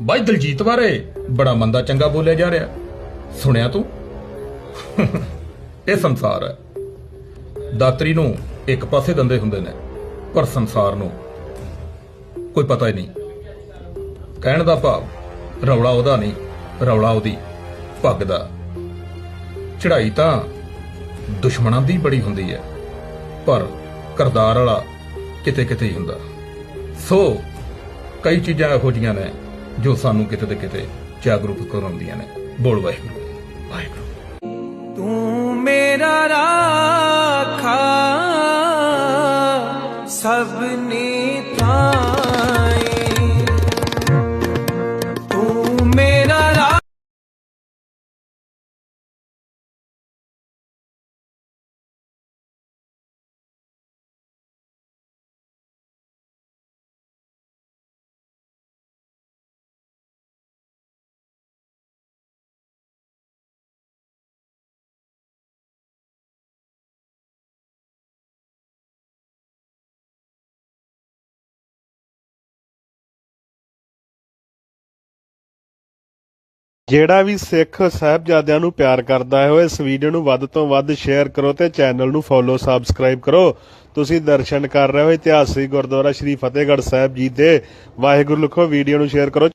ਬਾਈ ਦਲਜੀਤ ਬਾਰੇ ਬੜਾ ਮੰਦਾ ਚੰਗਾ ਬੋਲਿਆ ਜਾ ਰਿਹਾ। ਸੁਣਿਆ ਤੂੰ? ਇਹ ਸੰਸਾਰ ਹੈ। ਦਾਤਰੀ ਨੂੰ ਇੱਕ ਪਾਸੇ ਦੰਦੇ ਹੁੰਦੇ ਨੇ, ਪਰ ਸੰਸਾਰ ਨੂੰ ਕੋਈ ਪਤਾ ਹੀ ਨਹੀਂ। ਕਹਿਣ ਦਾ ਭਾਵ, ਰੌਲਾ ਉਹਦਾ ਨਹੀਂ, ਰੌਲਾ ਉਹਦੀ ਪੱਗ ਦਾ। ਚੜਾਈ ਤਾਂ ਦੁਸ਼ਮਣਾਂ ਦੀ ਬੜੀ ਹੁੰਦੀ ਹੈ, ਪਰ ਕਰਦਾਰ ਵਾਲਾ ਕਿਤੇ ਕਿਤੇ ਹੀ ਹੁੰਦਾ। ਸੋ, ਕਈ ਚੀਜ਼ਾਂ ਇਹੋ ਜੀਆਂ ਨੇ ਜੋ ਸਾਨੂੰ ਕਿਤੇ ਤੇ ਕਿਤੇ ਜਾਗਰੂਕ ਕਰਾਉਂਦੀਆਂ ਨੇ। ਬੋਲ ਵਾਹਿਗੁਰੂ। ਵਾਹਿਗੁਰੂ। ਤੂੰ ਮੇਰਾ ਰਾਖਾ ਸਭਨੀ ਥਾਈ ਜਿਹੜਾ ਵੀ ਸਿੱਖ ਸਾਹਿਬਜ਼ਾਦਿਆਂ ਨੂੰ ਪਿਆਰ ਕਰਦਾ ਹੈ, ਉਹ ਇਸ ਵੀਡੀਓ ਨੂੰ ਵੱਧ ਤੋਂ ਵੱਧ ਸ਼ੇਅਰ ਕਰੋ ਤੇ ਚੈਨਲ ਨੂੰ ਫੋਲੋ ਸਬਸਕ੍ਰਾਈਬ ਕਰੋ। ਤੁਸੀਂ ਦਰਸ਼ਨ ਕਰ ਰਹੇ ਹੋ ਇਤਿਹਾਸਿਕ ਗੁਰਦੁਆਰਾ ਸ਼੍ਰੀ ਫਤਿਹਗੜ੍ਹ ਸਾਹਿਬ ਜੀ ਦੇ। ਵਾਹਿਗੁਰੂ, ਲਿਖੋ ਵੀਡੀਓ ਨੂੰ ਸ਼ੇਅਰ ਕਰੋ।